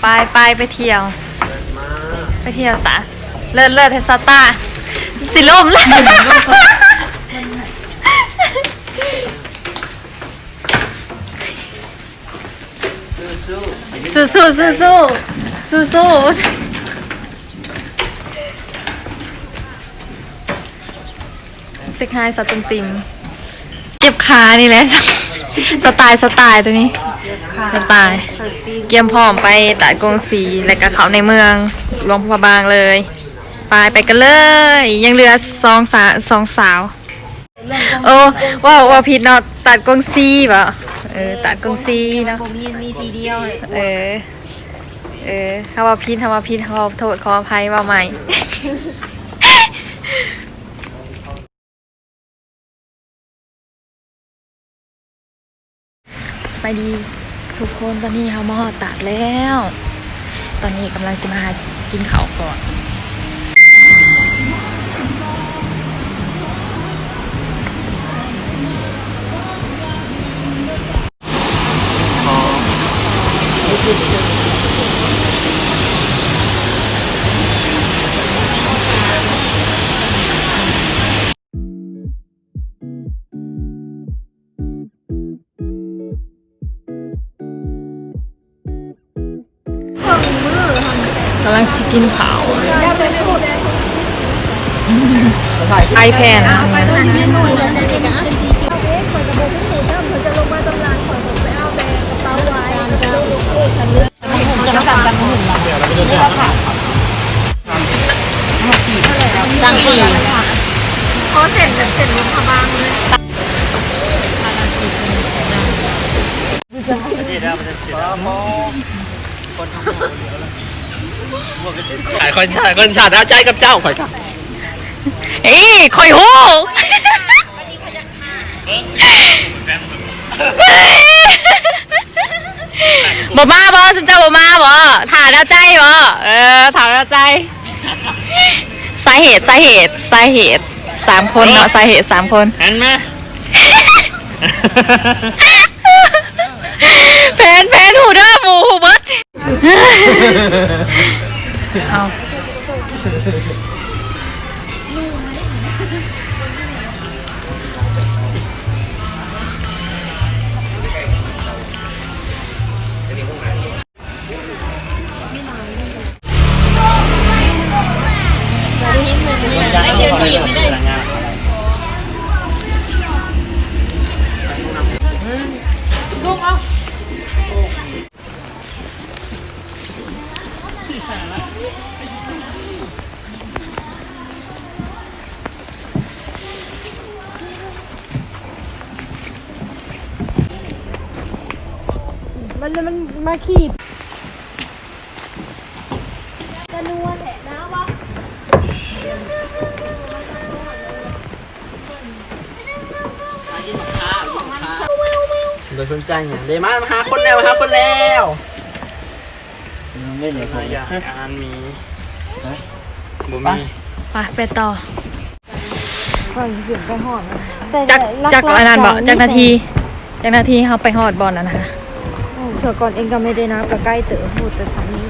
ไปไปไปเที่ยว ไปเที่ยวตาเลิศเลิศเทสตาสิลมเลยสู้สู้สู้สู้สู้สู้สิกไฮสตุมติมเก็บขานี่แหละสไตล์สไตล์ตัวนี้ สไตล์เกียมพร้อมไปตลาดกงสีและก็เขาในเมืองหลวงพระบางเลยไปไปกันเลย ยังเหลือสองสาสองสาว โอ้ว่าว่าผิดเนาะตัดกงซีป่ะเออตัดกงซีเนาะผมมีมีซีเดียวเลยเออเออถ้าว่าผิดถ้าว่าผิดขอโทษขออภัยว่าใหม่สบายดี ทุกคนตอนนี้เขามาหอดตาดแล้ว ตอนนี้กำลังจะมาหากินข้าวก่อน กำลังสิกินข้าวไอแพนสั่งสี่ขอเสร็จเสร็จลุงพะบางเลย ขายคนขายคนชาติเอาใจกับเจ้าข่อยค่ะเอ้ยคอยหูบ่มาบ่สมเจ้าบ่มาบ่ถามแล้วใจบ่เออถามแล้วใจสาเหตุสาเหตุสาเหตุสามคนเนาะสาเหตุสามคนหันมาแผนแผนหูเด้อหมูหูเบิด เอา มันมันมาขีดโดยสนใจอย่างเดมามาหาคนแล้วมาหาคนแล้วไม่ เหนื่อยใครอยากอ่านมีบ่มีไปไปต่อก่อนเสียงไปหอดจากจากอันนั้นบ่จากนาทีจากนาทีเขาไปฮอดบอลนะนะคะเถอะก่อนเองก็ไม่ได้นับก็ใกล้เต๋อพูดแต่ชั้นนี้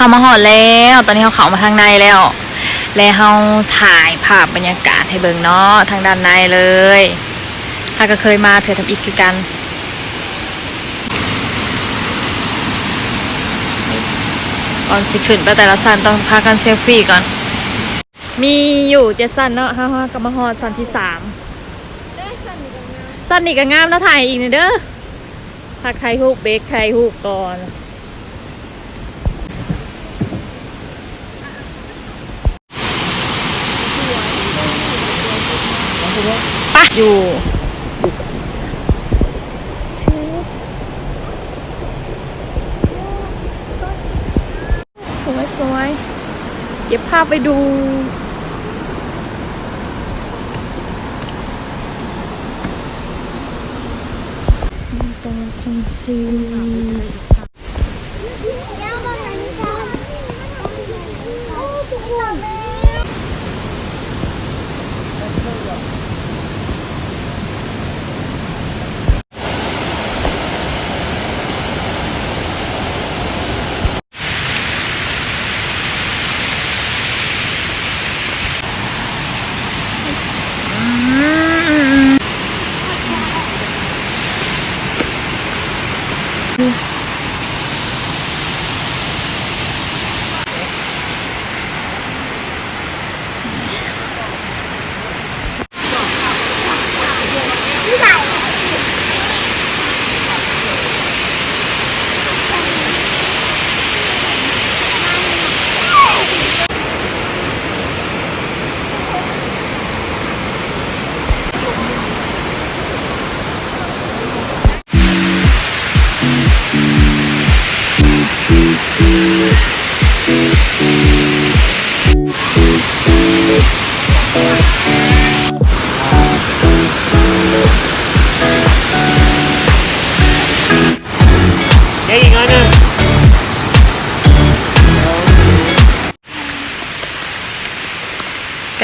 เขามาฮอดแล้ว ตอนนี้เขาเข้ามาทางในแล้ว แล้วเขาถ่ายภาพบรรยากาศให้เบิ่งเนาะทางด้านในเลยถ้าก็เคยมาเธอทำอีกคือกันก่อนสิขึ้นไปแต่ละสันต้องพากันเซลฟี่ก่อน มีอยู่เจ็ดสันเนาะฮ่าฮ่ากับมาฮอดสันที่สามสันนี่ก็งามแล้วถ่ายอีกหนี่อยเด้อพักไทยฮูกเบรกไทยฮูกก่อนะอยู่สวยสวยเดี๋ยวพาไปดูตรงนี้ซี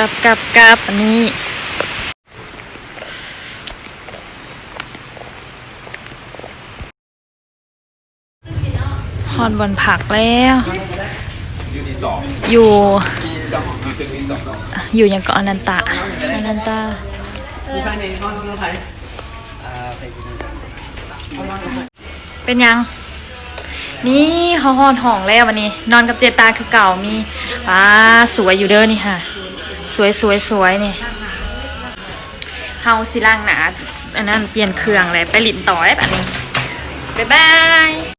ลับกลับกลับอันนี้ ฮอนบนผักแล้ว อยู่ อยู่อย่างเกาะอนันตะอนันตะมีภาเป็นยัง นี่เขาฮอนห้องแล้ววันนี้ นอนกับเจตาคือเก่ามีอ่าสวยอยู่เด้อนี่ค่ะ สวยสวยสวยนี่เฮาสิล่างหนาอันนั้นเปลี่ยนเครื่องเลยไปหลินต่อแบบนี้ บ๊ายบาย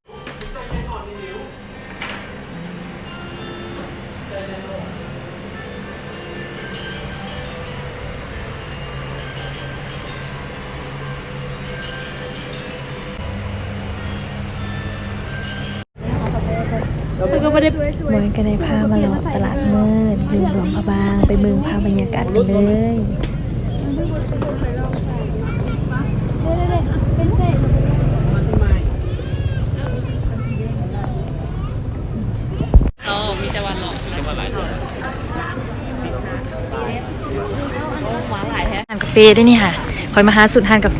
มวยก็ได้พามาหลอตลาดมืดอยู่หลวงพระบางไปเมืองพาบรรยากาศกันเลยโอ้มีแต่วันหลอกมีวันหลายโอ้หมาหลายแท้ทานกาแฟด้วยนี่ค่ะคอยมาหาสุดทานกาแฟ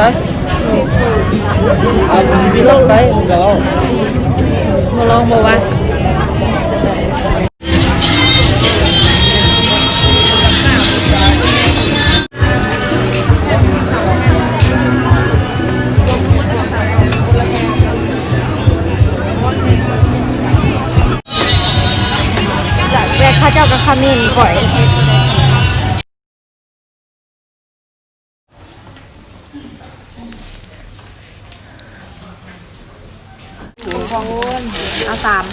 ฮะเอาพี่ลงไปเดี๋ยวมาลองบอกว่าแรกข้าเจ้ากับขมิ้นก่อย เอาสาม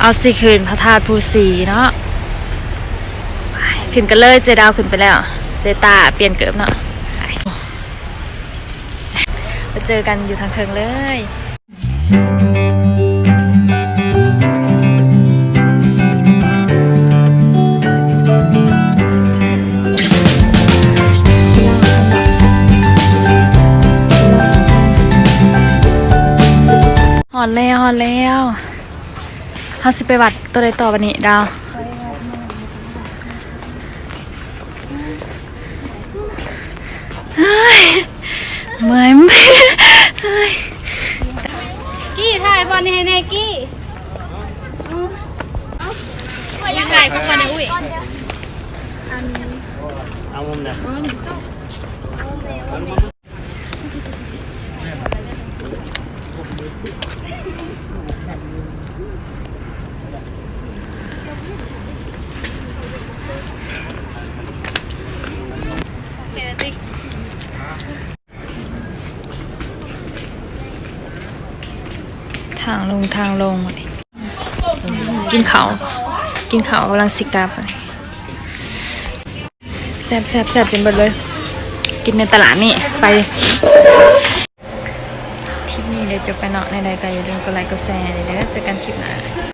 เอาสิคืนพระธาตุภูสีเนาะขึ้นกันเลยเจดาวขึ้นไปแล้ว เจตาเปลี่ยนเกิบเนาะไปไปเจอกันอยู่ทางเทิงเลย อนแล้วหอนแล้วเขาสิไปวัดตัวใดต่อวันนี้เราเมื่อยเมื่อยกี้ถ่ายบอลให้แน่กี้ยังไงก็กันนอุ้ยเอามุมนะ ทางลงทางลงกินเขากินเขากำลังสิกับอะแซบแซบแซบจนเบิดเลย กินในตลาดนี่ไป เดี๋ยวจบไปเนาะในใดก็อย่าลืมกดไลค์กดแชร์เดี๋ยวเจอกันคลิปหน้า